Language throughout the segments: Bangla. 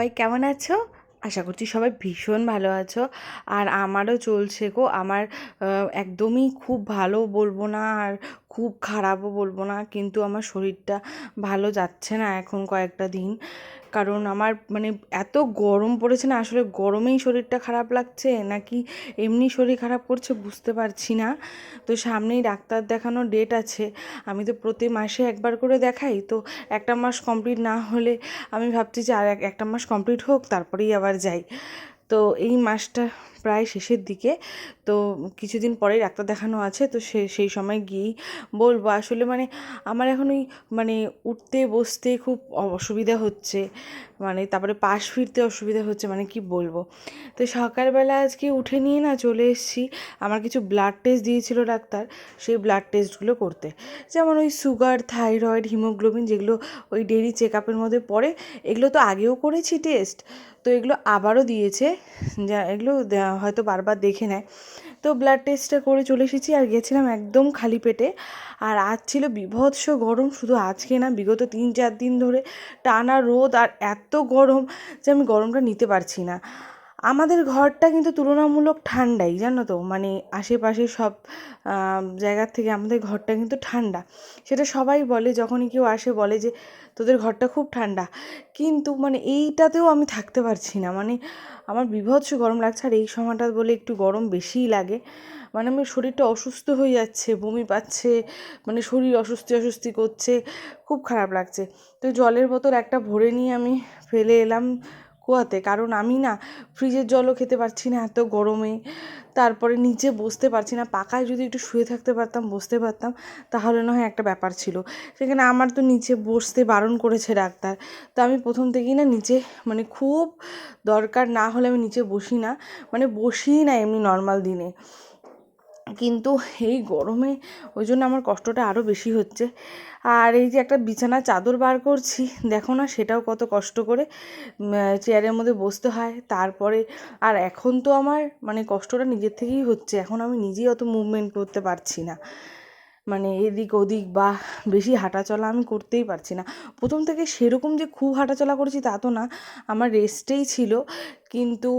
সবাই কেমন আছো? আশা করছি সবাই ভীষণ ভালো আছো। আর আমারও চলছে গো। আমার একদমই খুব ভালো বলব না। আর খুব খারাপও বলব না, কিন্তু আমার শরীরটা ভালো যাচ্ছে না এখন কয়েকটা দিন। কারণ আমার মানে এত গরম পড়েছে না, আসলে গরমেই শরীরটা খারাপ লাগছে, নাকি এমনি শরীর খারাপ করছে বুঝতে পারছি না। তো সামনেই ডাক্তার দেখানোর ডেট আছে, আমি তো প্রতি মাসে একবার করে দেখাই, তো একটা মাস কমপ্লিট না হলে আমি ভাবছি যে আর এক- একটা মাস কমপ্লিট হোক, তারপরেই আবার যাই। তো এই মাসটা প্রায় শেষের দিকে। তো কিছুদিন পরেই ডাক্তার দেখানো আছে, তো সে, সেই সময় গিয়েই বলব। আসলে মানে আমার এখন ওই মানে উঠতে, বসতে খুব অসুবিধা হচ্ছে। মানে তারপরে পাশ ফিরতে অসুবিধা হচ্ছে মানে কি বলব? তো সকালবেলা আজকে উঠে নিয়ে না চলে এসেছি। আমার কিছু ব্লাড টেস্ট দিয়েছিল ডাক্তার, সেই ব্লাড টেস্টগুলো করতে। যেমন ওই সুগার থাইরয়েড হিমোগ্লোবিন যেগুলো ওই ডেইলি চেক আপের মধ্যে পড়ে, এগুলো তো আগেও করেছি টেস্ট তো এগুলো আবারও দিয়েছে। যা, এগুলো হয়তো বারবার দেখে নেয়। তো ব্লাড টেস্টটা করে চলে এসেছি আর গেছিলাম একদম খালি পেটে। আর আজ ছিল বিভৎস গরম, শুধু আজকে না, বিগত তিন চার দিন ধরে টানা রোদ আর এত গরম যে আমি গরমটা নিতে পারছি না। আমাদের ঘরটা কিন্তু তুলনামূলক ঠান্ডাই, জানো তো? মানে আশেপাশে সব জায়গার থেকে আমাদের ঘরটা কিন্তু ঠান্ডা। সেটা সবাই বলে, যখনই কেউ আসে বলে যে, তোদের ঘরটা খুব ঠান্ডা। কিন্তু মানে এইটাতেও আমি থাকতে পারছি না। মানে আমার বিভৎস গরম লাগছে, আর এই সময়টা বলে একটু গরম বেশিই লাগে। মানে আমার শরীরটা অসুস্থ হয়ে যাচ্ছে, বমি পাচ্ছে মানে শরীর অস্বস্তি অস্বস্তি করছে, খুব খারাপ লাগছে। তো জলের বোতল একটা ভরে নিয়ে আমি ফেলে এলাম। কুয়াতে কারণ আমি না ফ্রিজের জলও খেতে পারছি না এত গরমে। তারপরে নিচে বসতে পারছি না, পাকায় যদি একটু শুয়ে থাকতে পারতাম, বসতে পারতাম, তাহলে না হয় একটা ব্যাপার ছিল। সেখানে আমার তো নিচে বসতে বারণ করেছে ডাক্তার। তো আমি প্রথম থেকেই না নিচে মানে খুব দরকার না হলে আমি নিচে বসি না মানে বসিই না এমনি নর্মাল দিনে। কিন্তু এই গরমে ওই জন্য আমার কষ্টটা আরও বেশি হচ্ছে। আর এই যে একটা বিছানা চাদর বার করছি, দেখো না সেটাও কত কষ্ট করে চেয়ারের মধ্যে বসতে হয়। তারপরে আর এখন তো আমার মানে কষ্টটা নিজের থেকেই হচ্ছে, এখন আমি নিজেই অত মুভমেন্ট করতে পারছি না। মানে এদিক ওদিক বা বেশি হাঁটাচলা আমি করতেই পারছি না। প্রথম থেকে সেরকম যে খুব হাঁটাচলা করেছি তা তো না, আমার রেস্টেই ছিল। কিন্তু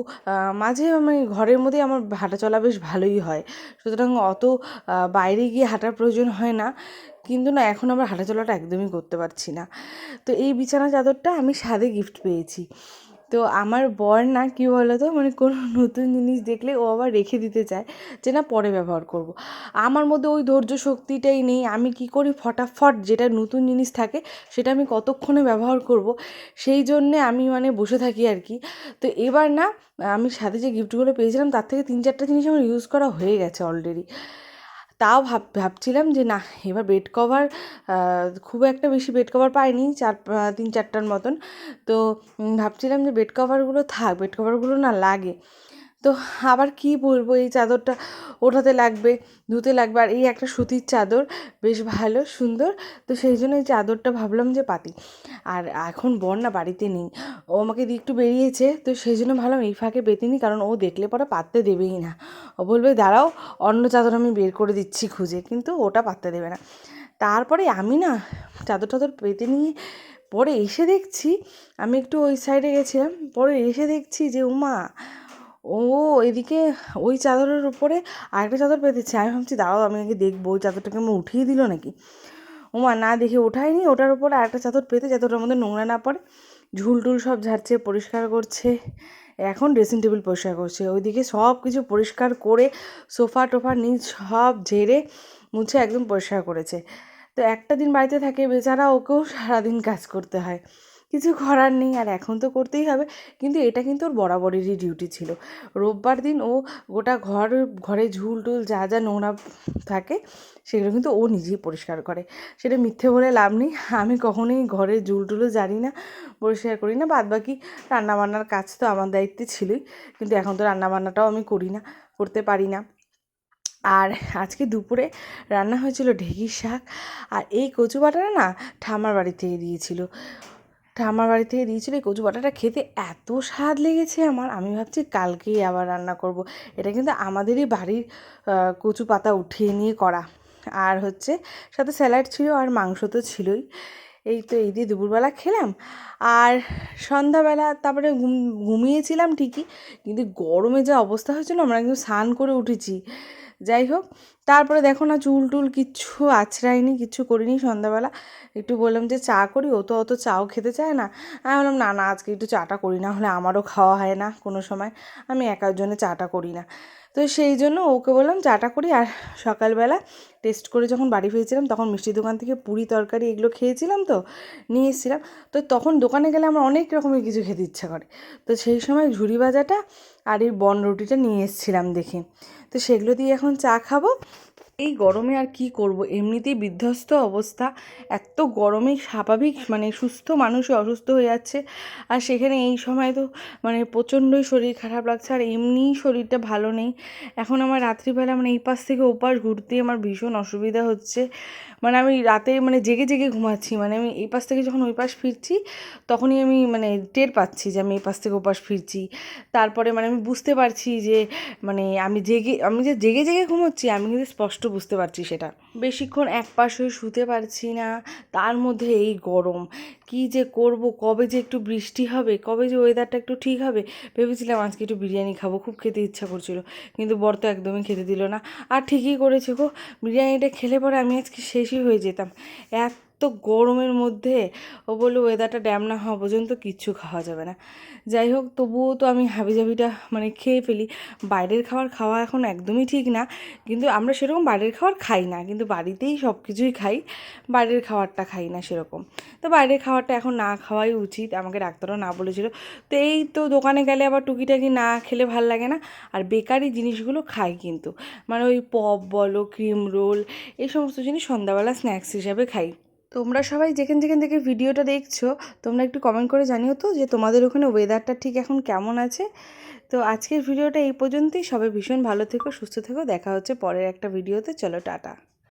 মাঝে আমি ঘরের মধ্যেই আমার হাঁটাচলা বেশ ভালোই হয়। সুতরাং অত বাইরে গিয়ে হাঁটার প্রয়োজন হয় না। কিন্তু না, এখন আমার হাঁটাচলাটা একদমই করতে পারছি না। তো এই বিছানা চাদরটা আমি স্বাদে গিফট পেয়েছি। তো আমার বর না, কী বলো তো মানে কোনো নতুন জিনিস দেখলে ও আবার রেখে দিতে চায় যে, না, পরে ব্যবহার করব। আমার মধ্যে ওই ধৈর্য শক্তিটাই নেই। আমি কি করি ফটাফট যেটা নতুন জিনিস থাকে, সেটা আমি কতক্ষণে ব্যবহার করব? সেই জন্যে আমি মানে বসে থাকি আর কি। তো এবার না, আমি সাথে যে গিফটগুলো পেয়েছিলাম, তার থেকে তিন চারটা জিনিস আমার ইউজ করা হয়ে গেছে অলরেডি তাও ভাব, ভাবছিলাম যে না, এবার বেড কভার খুব একটা বেশি বেড কভার পাইনি, চার তিন চারটার মতন। তো ভাবছিলাম যে বেড কভারগুলো থাক বেড কভারগুলো না লাগে। তো আবার কি বলব? এই চাদরটা ওঠাতে লাগবে, ধুতে লাগবে, আর এই একটা সুতির চাদর বেশ ভালো, সুন্দর। তো সেই জন্য এই চাদরটা ভাবলাম যে পাতি। আর এখন বর না বাড়িতে নেই। ও আমাকে দিয়ে একটু বেরিয়েছে, তো সেই জন্য ভাবলাম এই ফাঁকে পেতে নিই, কারণ ও দেখলে পরে পাততে দেবেই না। ও বলবে, দাঁড়াও, অন্য চাদর আমি বের করে দিচ্ছি খুঁজে। কিন্তু ওটা পাততে দেবে না। তারপরে আমি না চাদর টাদর পেতে নিয়ে পরে এসে দেখছি, আমি একটু ওই সাইডে গেছিলাম, পরে এসে দেখছি যে উমা ও, এদিকে ওই চাদরের উপরে আরেকটা চাদর পেতেছে আমি ভাবছি, দাঁড়াও, আমি আগে দেখব, ওই চাদরটাকে আমি উঠিয়ে দিল নাকি? ওমা না দেখে ওঠায়নি ওটার উপরে আরেকটা চাদর পেতে ওটার মধ্যে নোংরা না পড়ে ঝুল টুল সব ঝাড়ছে, পরিষ্কার করছে। এখন ড্রেসিং টেবিল পরিষ্কার করছে। ওইদিকে সব কিছু পরিষ্কার করে, সোফা টোফা নিচ সব ঝেড়ে, মুছে একদম পরিষ্কার করেছে। তো একটা দিন বাড়িতে থাকে, বেচারা ওকেও সারাদিন কাজ করতে হয়। কিছু করার নেই, আর এখন তো করতেই হবে। কিন্তু এটা কিন্তু ওর বরাবরেরই ডিউটি ছিল। রোববার দিন ও গোটা ঘর, ঘরে ঝুল টুল যা যা নোংরা থাকে, সেগুলো কিন্তু ও নিজেই পরিষ্কার করে। সেটা মিথ্যে বলে লাভ নেই। আমি কখনোই ঘরে ঝুল টুলও জানি না, পরিষ্কার করি না। বাদ বাকি রান্নাবান্নার কাজ তো আমার দায়িত্বে ছিলই। কিন্তু এখন তো রান্নাবান্নাটাও আমি করি না, করতে পারি না। আর আজকে দুপুরে রান্না হয়েছিল ঢেঁকির শাক। আর এই কচু বাটাটা না ঠামার বাড়ি থেকে দিয়েছিল। ঠাম্মার বাড়ি থেকে দিয়েছিল এই কচু বাটাটা খেতে এত স্বাদ লেগেছে আমার। আমি ভাবছি কালকেই আবার রান্না করব। এটা কিন্তু আমাদেরই বাড়ির কচু পাতা উঠিয়ে নিয়ে করা। আর হচ্ছে সাথে স্যালাড ছিল আর মাংস তো ছিলই। এই তো এই দিয়ে দুপুরবেলা খেলাম। আর সন্ধ্যাবেলা তারপরে ঘুম, ঘুমিয়েছিলাম ঠিকই, কিন্তু গরমে যা অবস্থা হয়েছিল আমরা কিন্তু স্নান করে উঠেছি। যাই হোক, তারপরে দেখো না চুল টুল কিচ্ছু আছড়াইনি কিচ্ছু করিনি সন্ধ্যাবেলা। একটু বললাম যে চা করি, ও তো অত চাও খেতে চায় না। আমি বললাম, না না, আজকে একটু চাটা করি, না হলে আমারও খাওয়া হয় না কোনো সময়। আমি একার জন্য চাটা করি না। তো সেই জন্য ওকে বললাম, চাটা করি। আর সকালবেলা টেস্ট করে যখন বাড়ি ফিরেছিলাম, তখন মিষ্টির দোকান থেকে পুরি তরকারি এগুলো খেয়েছিলাম তো, নিয়ে এসেছিলাম। তো তখন দোকানে গেলে আমার অনেক রকমের কিছু খেতে ইচ্ছা করে। তো সেই সময় ঝুড়ি ভাজাটা আর এই বন রুটিটা নিয়ে এসেছিলাম দেখে। তো সেগুলো দিয়ে এখন চা খাব। এই গরমে আর কি করব? এমনিতেই বিধ্বস্ত অবস্থা। এত গরমে স্বাভাবিক মানে সুস্থ মানুষই অসুস্থ হয়ে যাচ্ছে। আর সেখানে এই সময় তো মানে প্রচণ্ডই শরীর খারাপ লাগছে। আর এমনিই শরীরটা ভালো নেই। এখন আমার রাত্রিবেলা মানে এই পাশ থেকে ওপাশ ঘুরতে আমার ভীষণ অসুবিধা হচ্ছে। মানে আমি রাতে মানে জেগে জেগে ঘুমাচ্ছি। মানে আমি এই পাশ থেকে যখন ওই পাশ ফিরছি, তখনই আমি মানে টের পাচ্ছি যে আমি এই পাশ থেকে ওপাশ ফিরছি। তারপরে মানে আমি বুঝতে পারছি যে মানে আমি জেগে, আমি যে জেগে জেগে ঘুমোচ্ছি, আমি কিন্তু স্পষ্ট বুঝতে পারছি সেটা। বেশিক্ষণ এক পাশ হয়ে শুতে পারছি না, তার মধ্যে এই গরম। কি যে করব, কবে যে একটু বৃষ্টি হবে, কবে যে ওয়েদারটা একটু ঠিক হবে, ভেবেছিলাম আজকে একটু বিরিয়ানি খাব, খুব খেতে ইচ্ছা করছিল, কিন্তু বর তো একদমই খেতে দিল না। আর ঠিকই করেছে গো, বিরিয়ানিটা খেলে পরে আমি আজকে শেষই হয়ে যেতাম। এত গরমের মধ্যে ও বলল ওয়েদারটা ড্যাম না হওয়া পর্যন্ত কিচ্ছু খাওয়া যাবে না। যাই হোক, তবুও তো আমি হাবিজাবিটা মানে খেয়ে ফেলি। বাইরের খাবার খাওয়া এখন একদমই ঠিক না, কিন্তু আমরা সেরকম বাইরের খাবার খাই না, কিন্তু বাড়িতেই সব কিছুই খাই, বাইরের খাবারটা খাই না সেরকম। তো বাইরের খাবারটা এখন না খাওয়াই উচিত, আমাকে ডাক্তারও না বলেছিল। তো এই তো দোকানে গেলে আবার টুকিটাকি না খেলে ভালো লাগে না, আর বেকারি জিনিসগুলো খাই কিন্তু। মানে ওই পপ বলো, ক্রিম রোল, এই সমস্ত জিনিস সন্ধ্যাবেলা স্ন্যাক্স হিসাবে খাই। তোমরা সবাই যেখান যেখান থেকে ভিডিওটা দেখছ, তোমরা একটু কমেন্ট করে জানিও তো যে তোমাদের ওখানে ওয়েদারটা ঠিক এখন কেমন আছে। তো আজকের ভিডিওটা এই পর্যন্তই। সবাই ভীষণ ভালো থেকো, সুস্থ থেকো। দেখা হচ্ছে পরের একটা ভিডিওতে। চলো, টাটা।